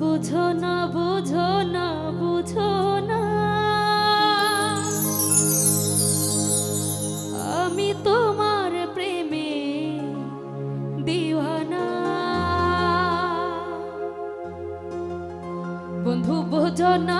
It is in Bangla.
বুঝো না বুঝো না বুঝো না। আমি তোমার প্রেমে দিওয়ানা। বন্ধু বোঝো না।